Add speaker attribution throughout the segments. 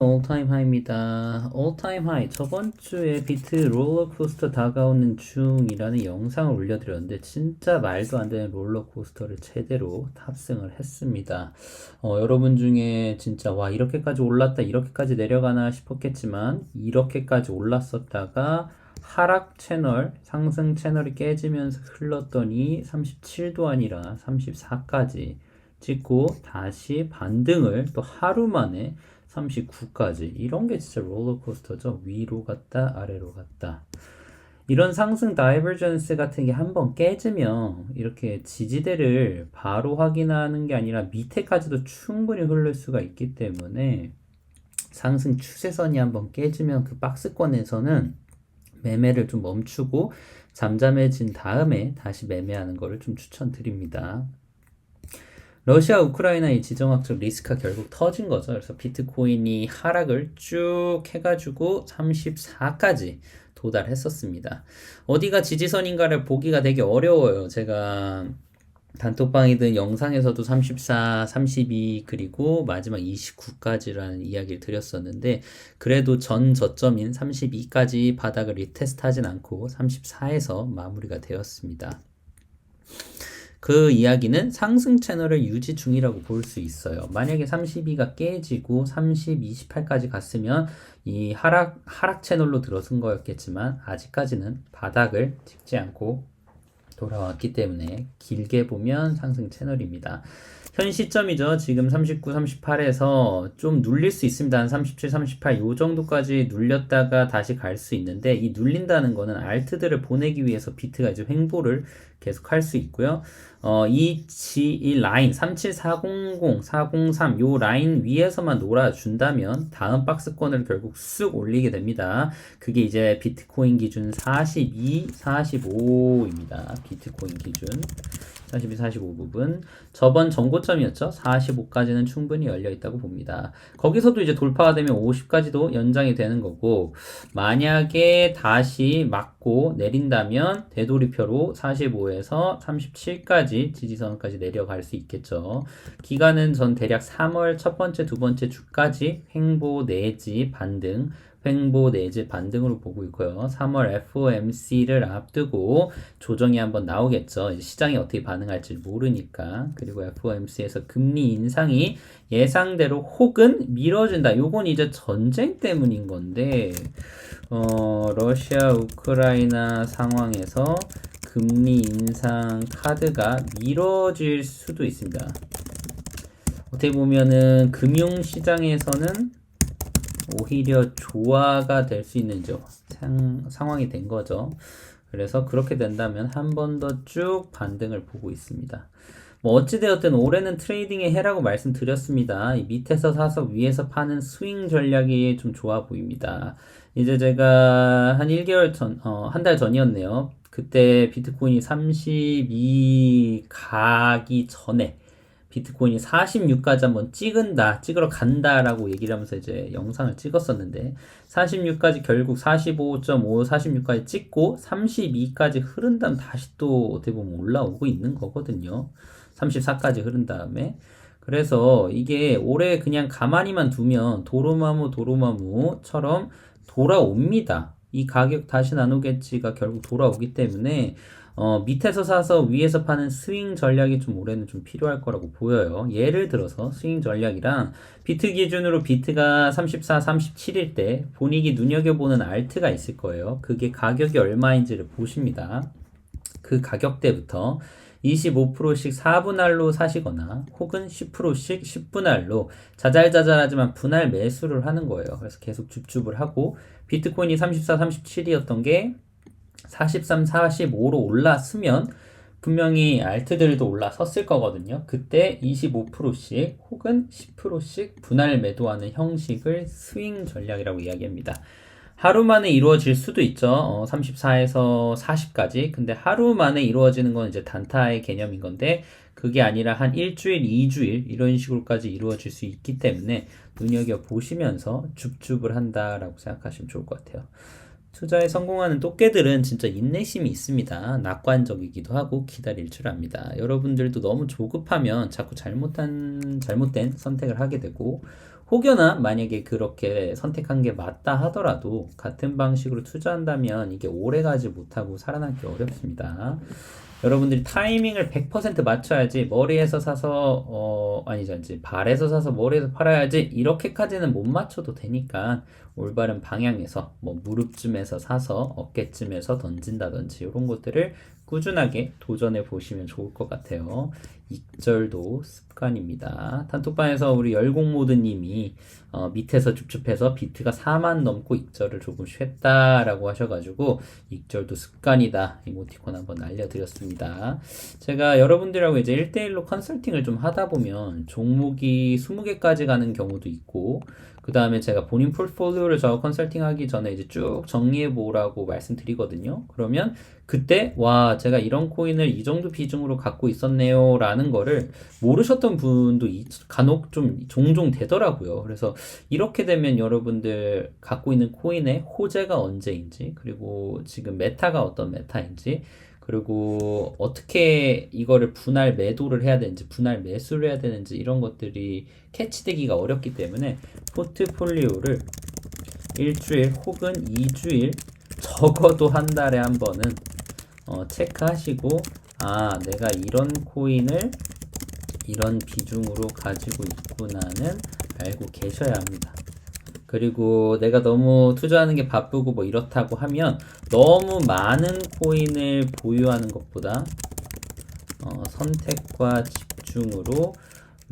Speaker 1: high입니다. all time high. 저번 주에 비트 롤러코스터 다가오는 중이라는 영상을 올려드렸는데 진짜 말도 안 되는 롤러코스터를 제대로 탑승을 했습니다. 어, 여러분 중에 진짜 와 이렇게까지 올랐다 이렇게까지 내려가나 싶었겠지만 이렇게까지 올랐었다가 하락 채널, 상승 채널이 깨지면서 흘렀더니 37도 아니라 34까지 찍고 다시 반등을 또 하루 만에 39까지 이런 게 진짜 롤러코스터죠. 위로 갔다 아래로 갔다. 이런 상승 다이버전스 같은 게 한번 깨지면 이렇게 지지대를 바로 확인하는 게 아니라 밑에까지도 충분히 흐를 수가 있기 때문에 상승 추세선이 한번 깨지면 그 박스권에서는 매매를 좀 멈추고 잠잠해진 다음에 다시 매매하는 것을 좀 추천드립니다. 러시아 우크라이나 이 지정학적 리스크가 결국 터진 거죠. 그래서 비트코인이 하락을 쭉 해가지고 34까지 도달했었습니다. 어디가 지지선인가를 보기가 되게 어려워요. 제가 단톡방이든 영상에서도 34, 32 그리고 마지막 29까지라는 이야기를 드렸었는데 그래도 전 저점인 32까지 바닥을 리테스트하진 않고 34에서 마무리가 되었습니다. 그 이야기는 상승 채널을 유지 중이라고 볼 수 있어요. 만약에 32가 깨지고 30, 28까지 갔으면 이 하락, 하락 채널로 들어선 거였겠지만 아직까지는 바닥을 찍지 않고 돌아왔기 때문에 길게 보면 상승 채널입니다. 현 시점이죠. 지금 39, 38에서 좀 눌릴 수 있습니다. 한 37, 38, 요 정도까지 눌렸다가 다시 갈 수 있는데 이 눌린다는 거는 알트들을 보내기 위해서 비트가 이제 횡보를 계속 할 수 있고요. 어, 이, 지, 이 라인 37400, 403, 요 라인 위에서만 놀아준다면 다음 박스권을 결국 쑥 올리게 됩니다. 그게 이제 비트코인 기준 42, 45입니다. 비트코인 기준. 42, 45 부분. 저번 전고점이었죠. 45까지는 충분히 열려 있다고 봅니다. 거기서도 이제 돌파가 되면 50까지도 연장이 되는 거고, 만약에 다시 막고 내린다면 되돌이표로 45에서 37까지 지지선까지 내려갈 수 있겠죠. 기간은 전 대략 3월 첫 번째, 두 번째 주까지 횡보 내지 반등, 횡보 내지 반등으로 보고 있고요. 3월 FOMC를 앞두고 조정이 한번 나오겠죠. 시장이 어떻게 반응할지 모르니까. 그리고 FOMC에서 금리 인상이 예상대로 혹은 미뤄진다. 요건 이제 전쟁 때문인 건데, 어, 러시아, 우크라이나 상황에서 금리 인상 카드가 미뤄질 수도 있습니다. 어떻게 보면은 금융시장에서는 오히려 조화가 될 수 있는 죠 상, 상황이 된 거죠. 그래서 그렇게 된다면 한 번 더 쭉 반등을 보고 있습니다. 뭐 어찌되었든 올해는 트레이딩의 해라고 말씀드렸습니다. 밑에서 사서 위에서 파는 스윙 전략이 좀 좋아 보입니다. 이제 제가 한 1개월 전, 어, 한 달 전이었네요. 그때 비트코인이 32 가기 전에 비트코인이 46까지 한번 찍은다, 찍으러 간다라고 얘기를 하면서 이제 영상을 찍었었는데 46까지 결국 45.5, 46까지 찍고 32까지 흐른 다음 다시 또 어떻게 보면 올라오고 있는 거거든요. 34까지 흐른 다음에 그래서 이게 올해 그냥 가만히만 두면 도로마무 도로마무처럼 돌아옵니다. 이 가격 다시 나누겠지가 결국 돌아오기 때문에 어, 밑에서 사서 위에서 파는 스윙 전략이 좀 올해는 좀 필요할 거라고 보여요. 예를 들어서 스윙 전략이랑 비트 기준으로 비트가 34, 37일 때 본인이 눈여겨보는 알트가 있을 거예요. 그게 가격이 얼마인지를 보십니다. 그 가격대부터 25%씩 4분할로 사시거나 혹은 10%씩 10분할로 자잘자잘하지만 분할 매수를 하는 거예요. 그래서 계속 줍줍을 하고 비트코인이 34, 37이었던 게 43, 45로 올랐으면 분명히 알트들도 올라섰을 거거든요. 그때 25%씩 혹은 10%씩 분할 매도하는 형식을 스윙 전략이라고 이야기합니다. 하루 만에 이루어질 수도 있죠. 어, 34에서 40까지. 근데 하루 만에 이루어지는 건 이제 단타의 개념인 건데, 그게 아니라 한 일주일, 이주일, 이런 식으로까지 이루어질 수 있기 때문에 눈여겨보시면서 줍줍을 한다라고 생각하시면 좋을 것 같아요. 투자에 성공하는 똑개들은 진짜 인내심이 있습니다. 낙관적이기도 하고 기다릴 줄 압니다. 여러분들도 너무 조급하면 자꾸 잘못한 잘못된 선택을 하게 되고 혹여나 만약에 그렇게 선택한 게 맞다 하더라도 같은 방식으로 투자한다면 이게 오래 가지 못하고 살아남기 어렵습니다. 여러분들이 타이밍을 100% 맞춰야지 머리에서 사서 어 아니죠 이제 발에서 사서 머리에서 팔아야지 이렇게까지는 못 맞춰도 되니까 올바른 방향에서 뭐 무릎쯤에서 사서 어깨쯤에서 던진다든지 이런 것들을 꾸준하게 도전해 보시면 좋을 것 같아요. 익절도 습관입니다. 단톡방에서 우리 열공모드님이 어, 밑에서 줍줍해서 비트가 4만 넘고 익절을 조금씩 했다라고 하셔가지고 익절도 습관이다 이모티콘 한번 알려드렸습니다. 제가 여러분들하고 이제 1대1로 컨설팅을 좀 하다 보면 종목이 20개까지 가는 경우도 있고 그 다음에 제가 본인 폴폴리오를 저 컨설팅 하기 전에 이제 쭉 정리해 보라고 말씀드리거든요. 그러면 그때 와 제가 이런 코인을 이 정도 비중으로 갖고 있었네요라는 거를 모르셨던 분도 이- 간혹 좀 종종 되더라고요. 그래서 이렇게 되면 여러분들 갖고 있는 코인의 호재가 언제인지 그리고 지금 메타가 어떤 메타인지 그리고 어떻게 이거를 분할 매도를 해야 되는지 분할 매수를 해야 되는지 이런 것들이 캐치되기가 어렵기 때문에 포트폴리오를 일주일 혹은 이주일 적어도 한 달에 한 번은 어, 체크하시고 아 내가 이런 코인을 이런 비중으로 가지고 있구나는 알고 계셔야 합니다. 그리고 내가 너무 투자하는 게 바쁘고 뭐 이렇다고 하면 너무 많은 코인을 보유하는 것보다 어, 선택과 집중으로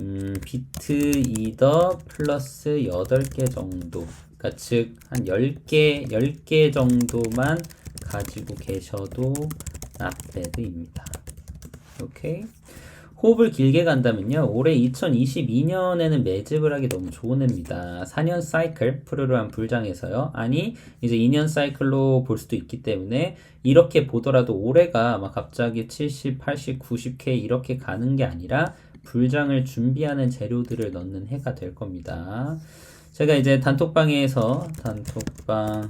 Speaker 1: 음, 비트 이더 플러스 8개 정도 그러니까 즉 한 10개 10개 정도만 가지고 계셔도 not 오케이 호흡을 길게 간다면요. 올해 2022년에는 매집을 하기 너무 좋은 해입니다. 4년 사이클 푸르르한 불장에서요. 아니 이제 2년 사이클로 볼 수도 있기 때문에 이렇게 보더라도 올해가 막 갑자기 70, 80, 90K 이렇게 가는 게 아니라 불장을 준비하는 재료들을 넣는 해가 될 겁니다. 제가 이제 단톡방에서 단톡방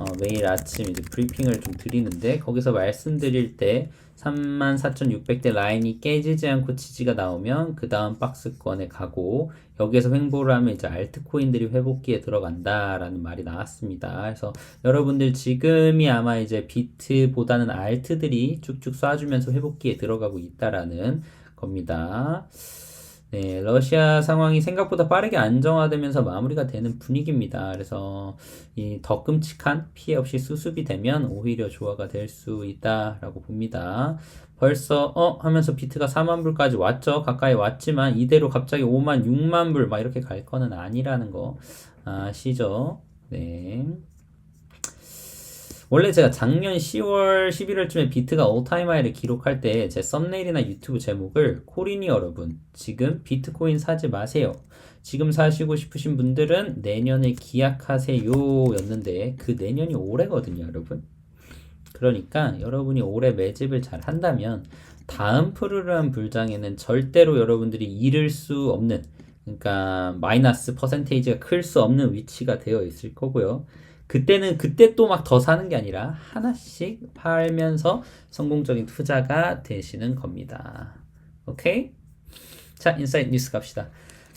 Speaker 1: 어, 매일 아침 이제 브리핑을 좀 드리는데 거기서 말씀드릴 때 34,600대 라인이 깨지지 않고 지지가 나오면 그 다음 박스권에 가고 여기에서 횡보를 하면 이제 알트코인들이 회복기에 들어간다라는 말이 나왔습니다. 그래서 여러분들 지금이 아마 이제 비트보다는 알트들이 쭉쭉 쏴주면서 회복기에 들어가고 있다라는 겁니다. 네, 러시아 상황이 생각보다 빠르게 안정화되면서 마무리가 되는 분위기입니다. 그래서 이 더 끔찍한 피해 없이 수습이 되면 오히려 조화가 될 수 있다라고 봅니다. 벌써 어 하면서 비트가 4만 불까지 왔죠. 가까이 왔지만 이대로 갑자기 5만, 6만 불 막 이렇게 갈 거는 아니라는 거 아시죠? 네. 원래 제가 작년 10월, 11월쯤에 비트가 올타임 하이를 기록할 때 제 썸네일이나 유튜브 제목을 코리니 여러분, 지금 비트코인 사지 마세요. 지금 사시고 싶으신 분들은 내년에 기약하세요 였는데 그 내년이 올해거든요, 여러분. 그러니까 여러분이 올해 매집을 잘 한다면 다음 푸르르한 불장에는 절대로 여러분들이 잃을 수 없는 그러니까 마이너스 퍼센테이지가 클 수 없는 위치가 되어 있을 거고요. 그때는 그때 또 막 더 사는 게 아니라 하나씩 팔면서 성공적인 투자가 되시는 겁니다. 오케이? 자, 인사이트 뉴스 갑시다.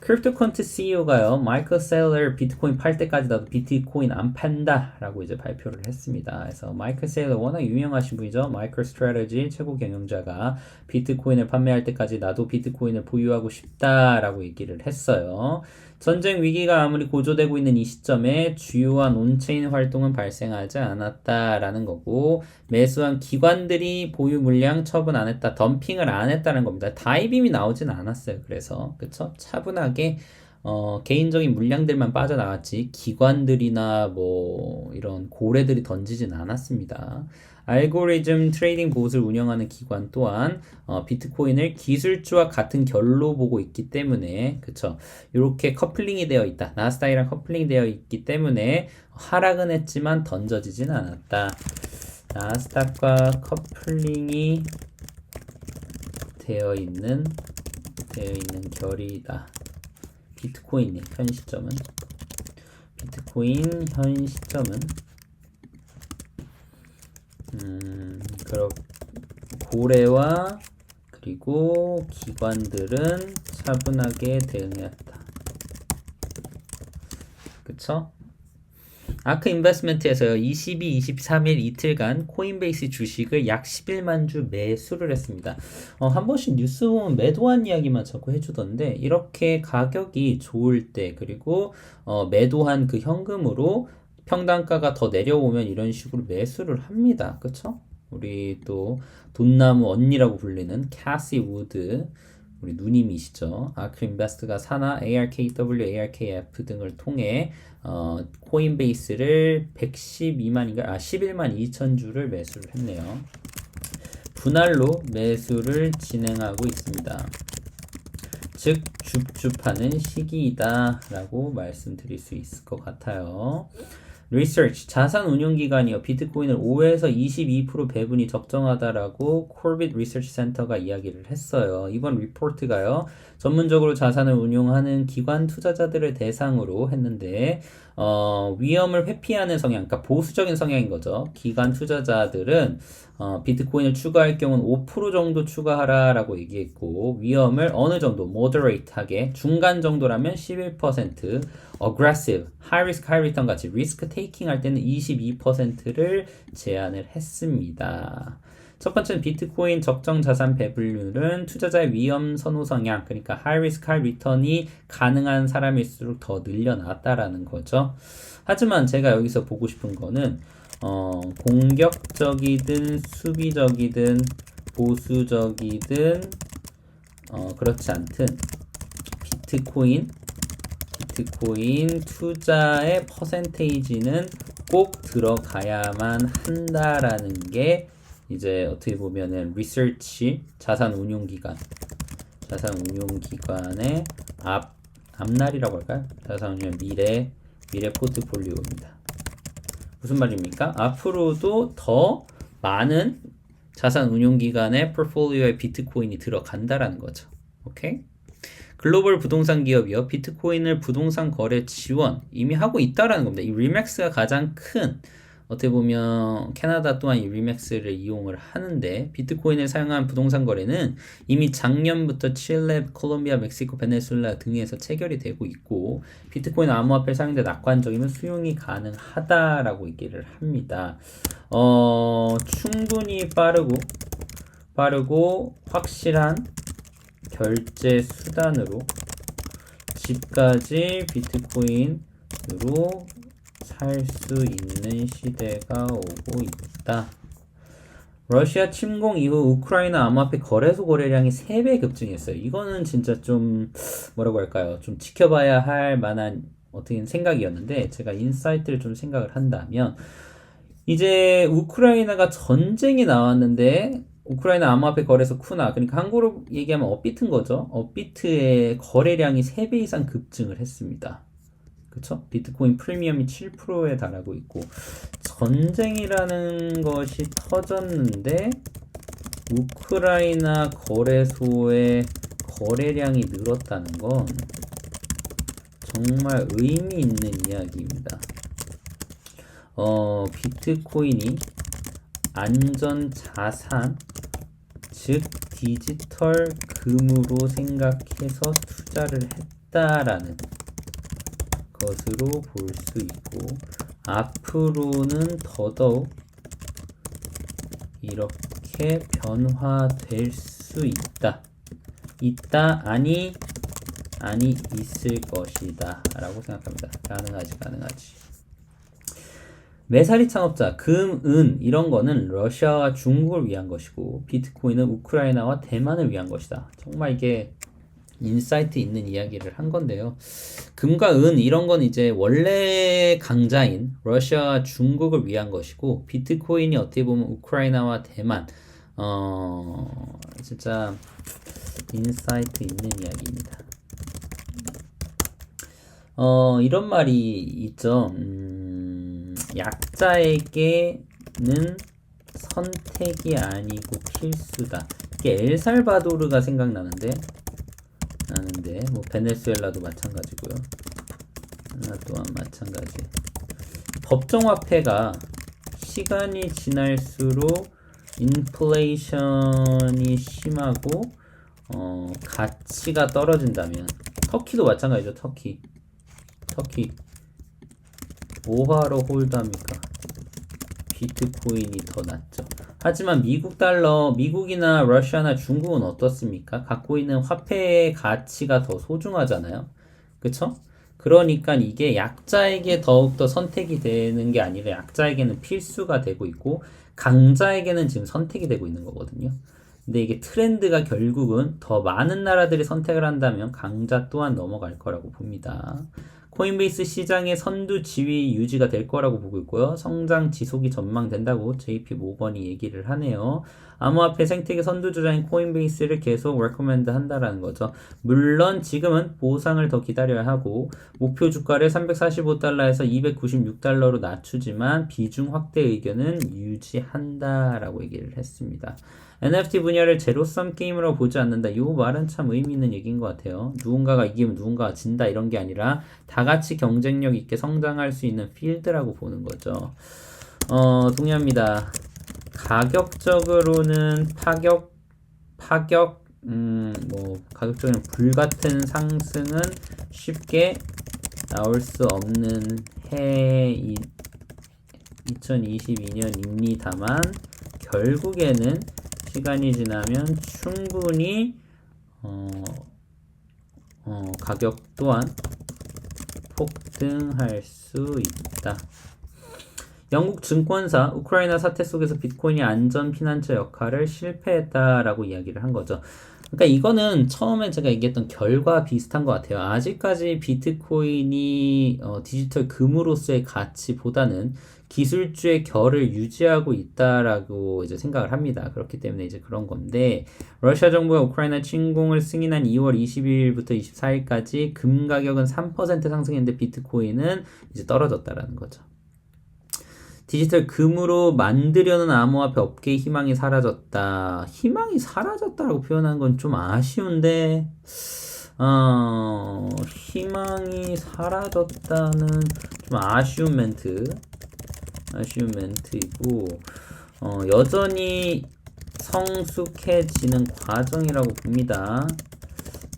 Speaker 1: 크립토컨트 CEO가요, 마이클 셀러 비트코인 팔 때까지 나도 비트코인 안 판다 라고 이제 발표를 했습니다. 그래서 마이클 셀러 워낙 유명하신 분이죠. 마이클 스트래터지 최고 경영자가 비트코인을 판매할 때까지 나도 비트코인을 보유하고 싶다 라고 얘기를 했어요. 전쟁 위기가 아무리 고조되고 있는 이 시점에 주요한 온체인 활동은 발생하지 않았다라는 거고 매수한 기관들이 보유 물량 처분 안 했다, 덤핑을 안 했다는 겁니다. 다이빔이 나오진 않았어요. 그래서 그쵸? 차분하게 어, 개인적인 물량들만 빠져나왔지 기관들이나 뭐 이런 고래들이 던지진 않았습니다. 알고리즘 트레이딩 봇을 운영하는 기관 또한 어, 비트코인을 기술주와 같은 결로 보고 있기 때문에 그쵸? 이렇게 커플링이 되어 있다. 나스닥이랑 커플링이 되어 있기 때문에 하락은 했지만 던져지진 않았다. 나스닥과 커플링이 되어 있는 되어 있는 결이다 비트코인의 현 시점은 비트코인 현 시점은 음, 그렇 고래와 그리고 기관들은 차분하게 대응했다. 그쵸? 아크 인베스트먼트에서요 22, 23일 이틀간 코인베이스 주식을 약 11만 주 매수를 했습니다. 어, 한 번씩 뉴스 보면 매도한 이야기만 자꾸 해주던데 이렇게 가격이 좋을 때 그리고 어, 매도한 그 현금으로 평단가가 더 내려오면 이런 식으로 매수를 합니다. 그쵸? 우리 또 돈나무 언니라고 불리는 캐시 우드 우리 누님이시죠. 아크 인베스트가 사나 ARKW, ARKF 등을 통해 어, 코인베이스를 112만인가 아 11만 2천 주를 매수를 했네요. 분할로 매수를 진행하고 있습니다. 즉 줍줍하는 시기이다라고 말씀드릴 수 있을 것 같아요. 리서치 자산 운용 기간이요 비트코인을 5에서 22% 배분이 적정하다라고 콜빗 리서치 센터가 이야기를 했어요. 이번 리포트가요 전문적으로 자산을 운용하는 기관 투자자들을 대상으로 했는데 어, 위험을 회피하는 성향, 그러니까 보수적인 성향인 거죠. 기관 투자자들은 어, 비트코인을 추가할 경우는 5% 정도 추가하라라고 얘기했고 위험을 어느 정도 moderate하게 중간 정도라면 11%, aggressive, high risk, high return 같이 risk taking 할 때는 22%를 제한을 했습니다. 첫 번째는 비트코인 적정 자산 배분율은 투자자의 위험 선호 성향, 그러니까 high high return이 가능한 사람일수록 더 늘려놨다라는 거죠. 하지만 제가 여기서 보고 싶은 거는 어, 공격적이든 수비적이든 보수적이든 어, 그렇지 않든 비트코인 비트코인 투자의 퍼센테이지는 꼭 들어가야만 한다라는 게 이제 어떻게 보면은 리서치 자산 운용 기관 자산 운용 기관의 앞 앞날이라고 할까요? 자산 운용 미래 미래 포트폴리오입니다. 무슨 말입니까? 앞으로도 더 많은 자산 운용 기관의 포트폴리오에 비트코인이 들어간다라는 거죠. 오케이? 글로벌 부동산 기업이요. 비트코인을 부동산 거래 지원 이미 하고 있다라는 겁니다. 이 리맥스가 가장 큰 어떻게 보면 캐나다 또한 이 리맥스를 이용을 하는데 비트코인을 사용한 부동산 거래는 이미 작년부터 칠레, 콜롬비아, 멕시코, 베네수엘라 등에서 체결이 되고 있고 비트코인 암호화폐 사용자 낙관적이면 수용이 가능하다라고 얘기를 합니다. 어, 충분히 빠르고 빠르고 확실한 결제 수단으로 집까지 비트코인으로 살 수 있는 시대가 오고 있다. 러시아 침공 이후 우크라이나 암호화폐 거래소 거래량이 3배 급증했어요. 이거는 진짜 좀 뭐라고 할까요? 좀 지켜봐야 할 만한 어떻게 생각이었는데 제가 인사이트를 좀 생각을 한다면 이제 우크라이나가 전쟁이 나왔는데 우크라이나 암호화폐 거래소 쿠나 그러니까 한국으로 얘기하면 업비트인 거죠. 업비트의 거래량이 3배 이상 급증을 했습니다. 그쵸? 비트코인 프리미엄이 7%에 달하고 있고 전쟁이라는 것이 터졌는데 우크라이나 거래소의 거래량이 늘었다는 건 정말 의미 있는 이야기입니다. 어, 비트코인이 안전 자산, 즉 디지털 금으로 생각해서 투자를 했다라는 것으로 볼 수 있고 앞으로는 더더욱 이렇게 변화될 수 있다. 있다 아니 아니 있을 것이다 라고 생각합니다. 가능하지 가능하지. 메사리 창업자, 금, 은 이런 거는 러시아와 중국을 위한 것이고 비트코인은 우크라이나와 대만을 위한 것이다. 정말 이게 인사이트 있는 이야기를 한 건데요. 금과 은 이런 건 이제 원래 강자인 러시아와 중국을 위한 것이고 비트코인이 어떻게 보면 우크라이나와 대만 어 진짜 인사이트 있는 이야기입니다. 어 이런 말이 있죠. 음, 약자에게는 선택이 아니고 필수다. 이게 엘살바도르가 생각나는데 나는데 뭐 베네수엘라도 마찬가지고요. 하나 또한 마찬가지. 법정화폐가 시간이 지날수록 인플레이션이 심하고 어, 가치가 떨어진다면 터키도 마찬가지죠. 터키. 터키 뭐하러 홀드합니까? 비트코인이 더 낫죠. 하지만 미국 달러, 미국이나 러시아나 중국은 어떻습니까? 갖고 있는 화폐의 가치가 더 소중하잖아요. 그쵸? 그러니까 이게 약자에게 더욱더 선택이 되는 게 아니라 약자에게는 필수가 되고 있고 강자에게는 지금 선택이 되고 있는 거거든요. 근데 이게 트렌드가 결국은 더 많은 나라들이 선택을 한다면 강자 또한 넘어갈 거라고 봅니다. 코인베이스 시장의 선두 지위 유지가 될 거라고 보고 있고요. 성장 지속이 전망된다고 JP 모건이 얘기를 하네요. 암호화폐 생태계 선두 주자인 코인베이스를 계속 레코멘드 한다라는 거죠. 물론 지금은 보상을 더 기다려야 하고 목표 주가를 345달러에서 296달러로 낮추지만 비중 확대 의견은 유지한다라고 얘기를 했습니다. NFT 분야를 제로섬 게임으로 보지 않는다. 이 말은 참 의미 있는 얘기인 것 같아요. 누군가가 이기면 누군가가 진다 이런 게 아니라 다 같이 경쟁력 있게 성장할 수 있는 필드라고 보는 거죠. 어, 동의합니다. 가격적으로는 파격, 파격, 음, 뭐, 가격적으로는 불같은 상승은 쉽게 나올 수 없는 해 2022년입니다만, 결국에는 시간이 지나면 충분히 어, 어, 가격 또한 폭등할 수 있다. 영국 증권사 우크라이나 사태 속에서 비트코인이 안전 피난처 역할을 실패했다라고 이야기를 한 거죠. 그러니까 이거는 처음에 제가 얘기했던 결과 비슷한 것 같아요. 아직까지 비트코인이 어, 디지털 금으로서의 가치보다는 기술주의 결을 유지하고 있다라고 이제 생각을 합니다. 그렇기 때문에 이제 그런 건데 러시아 정부가 우크라이나 침공을 승인한 2월 22일부터 24일까지 금 가격은 3% 상승했는데 비트코인은 이제 떨어졌다라는 거죠. 디지털 금으로 만들려는 암호화폐 업계의 희망이 사라졌다. 희망이 사라졌다라고 표현한 건 좀 아쉬운데, 어, 희망이 사라졌다는 좀 아쉬운 멘트. 아쉬운 멘트이고, 어, 여전히 성숙해지는 과정이라고 봅니다.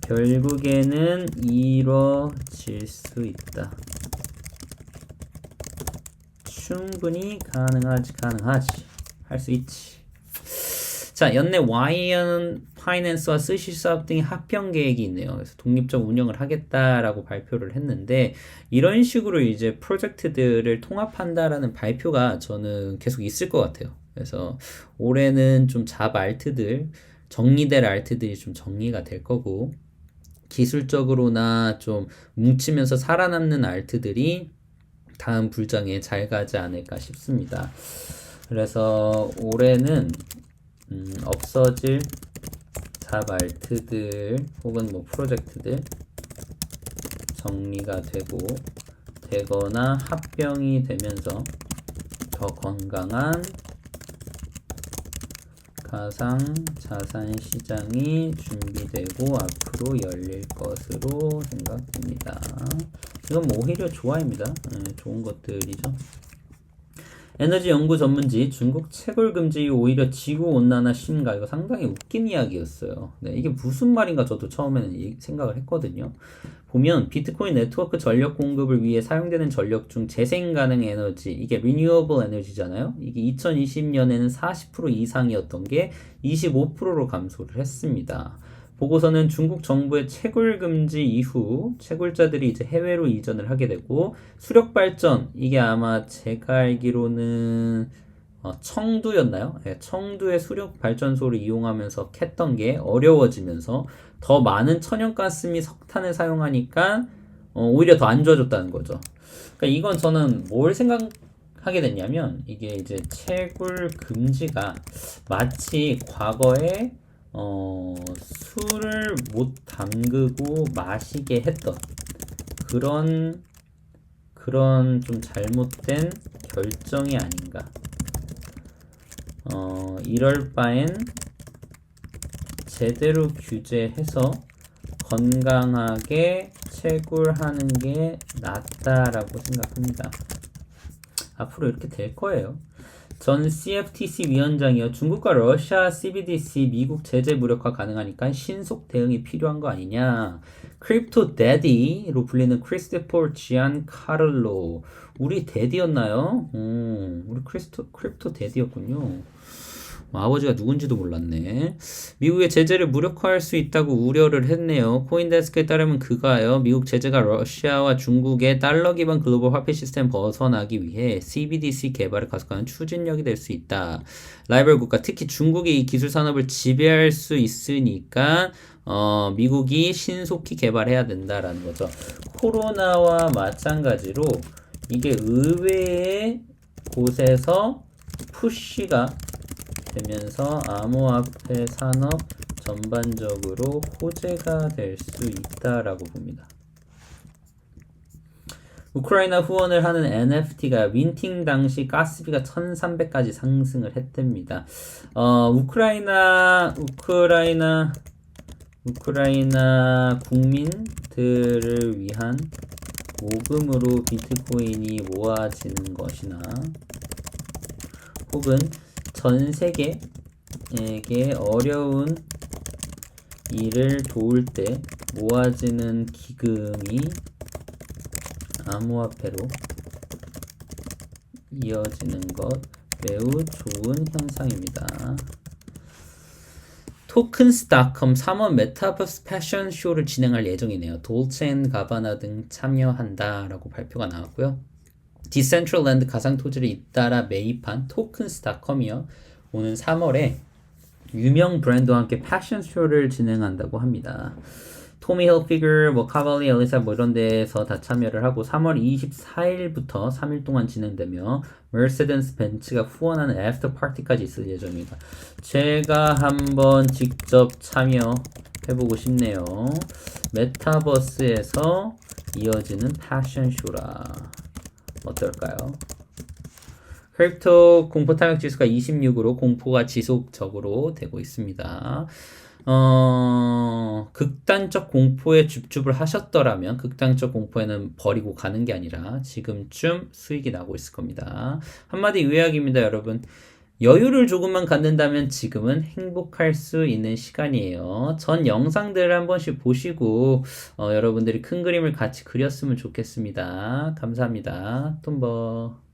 Speaker 1: 결국에는 이뤄질 수 있다. 충분히 가능하지 가능하지. 할 수 있지. 자 연내 와이언 파이낸스와 스시 사업 등의 합병 계획이 있네요. 그래서 독립적 운영을 하겠다라고 발표를 했는데 이런 식으로 이제 프로젝트들을 통합한다라는 발표가 저는 계속 있을 것 같아요. 그래서 올해는 좀 잡 알트들 정리될 알트들이 좀 정리가 될 거고 기술적으로나 좀 뭉치면서 살아남는 알트들이 다음 불장에 잘 가지 않을까 싶습니다. 그래서 올해는 음, 없어질 잡알트들 혹은 뭐 프로젝트들 정리가 되고 되거나 합병이 되면서 더 건강한 가상 자산 시장이 준비되고 앞으로 열릴 것으로 생각됩니다. 이건 뭐 오히려 좋아입니다. 네, 좋은 것들이죠. 에너지 연구 전문지 중국 채굴 금지 오히려 지구 온난화 심가 이거 상당히 웃긴 이야기였어요. 네, 이게 무슨 말인가 저도 처음에는 생각을 했거든요. 보면 비트코인 네트워크 전력 공급을 위해 사용되는 전력 중 재생 가능 에너지 이게 리뉴어블 에너지잖아요. 이게 2020년에는 40% 이상이었던 게 25%로 감소를 했습니다. 보고서는 중국 정부의 채굴 금지 이후 채굴자들이 이제 해외로 이전을 하게 되고 수력 발전 이게 아마 제가 알기로는 어, 청두였나요? 네, 청두의 수력 발전소를 이용하면서 캤던 게 어려워지면서 더 많은 천연가스 및 석탄을 사용하니까 어, 오히려 더 안 좋아졌다는 거죠. 그러니까 이건 저는 뭘 생각하게 됐냐면 이게 이제 채굴 금지가 마치 과거에 어, 술을 못 담그고 마시게 했던 그런 그런 좀 잘못된 결정이 아닌가. 어, 이럴 바엔 제대로 규제해서 건강하게 채굴하는 게 낫다라고 생각합니다. 앞으로 이렇게 될 거예요. 전 CFTC 위원장이요. 중국과 러시아 CBDC 미국 제재 무력화 가능하니까 신속 대응이 필요한 거 아니냐. 크립토 데디로 불리는 크리스토퍼 지안 카를로 우리 데디였나요? 음, 우리 크리스토 크립토 데디였군요. 아버지가 누군지도 몰랐네. 미국의 제재를 무력화할 수 있다고 우려를 했네요. 코인데스크에 따르면 그가요. 미국 제재가 러시아와 중국의 달러 기반 글로벌 화폐 시스템 벗어나기 위해 CBDC 개발을 가속하는 추진력이 될 수 있다. 라이벌 국가, 특히 중국이 이 기술 산업을 지배할 수 있으니까 어, 미국이 신속히 개발해야 된다라는 거죠. 코로나와 마찬가지로 이게 의외의 곳에서 푸시가 되면서 암호화폐 산업 전반적으로 호재가 될 수 있다라고 봅니다. 우크라이나 후원을 하는 NFT가 윈팅 당시 가스비가 1,300까지 상승을 했답니다. 어, 우크라이나 우크라이나 우크라이나 국민들을 위한 모금으로 비트코인이 모아지는 것이나 혹은 전 세계에게 어려운 일을 도울 때 모아지는 기금이 암호화폐로 이어지는 것 매우 좋은 현상입니다. 토큰스닷컴 3월 메타버스 패션 쇼를 진행할 예정이네요. 앤 가바나 등 참여한다라고 발표가 나왔고요. 디센트럴랜드 가상 토지를 잇따라 매입한 토큰스닷컴이요. 오는 3월에 유명 브랜드와 함께 패션 쇼를 진행한다고 합니다. 토미 힐피거, 뭐 카발리, 엘리사 뭐 이런 데에서 다 참여를 하고 3월 24일부터 3일 동안 진행되며 머세덴스 벤츠가 후원하는 애프터 파티까지 있을 예정입니다. 제가 한번 직접 참여해보고 싶네요. 메타버스에서 이어지는 패션 쇼라 어떨까요? 크립토 공포 탐욕 지수가 26으로 공포가 지속적으로 되고 있습니다. 어, 극단적 공포에 줍줍을 하셨더라면 극단적 공포에는 버리고 가는 게 아니라 지금쯤 수익이 나고 있을 겁니다. 한마디 요약입니다, 여러분. 여유를 조금만 갖는다면 지금은 행복할 수 있는 시간이에요. 전 영상들을 한 번씩 보시고 어, 여러분들이 큰 그림을 같이 그렸으면 좋겠습니다. 감사합니다. 톰버.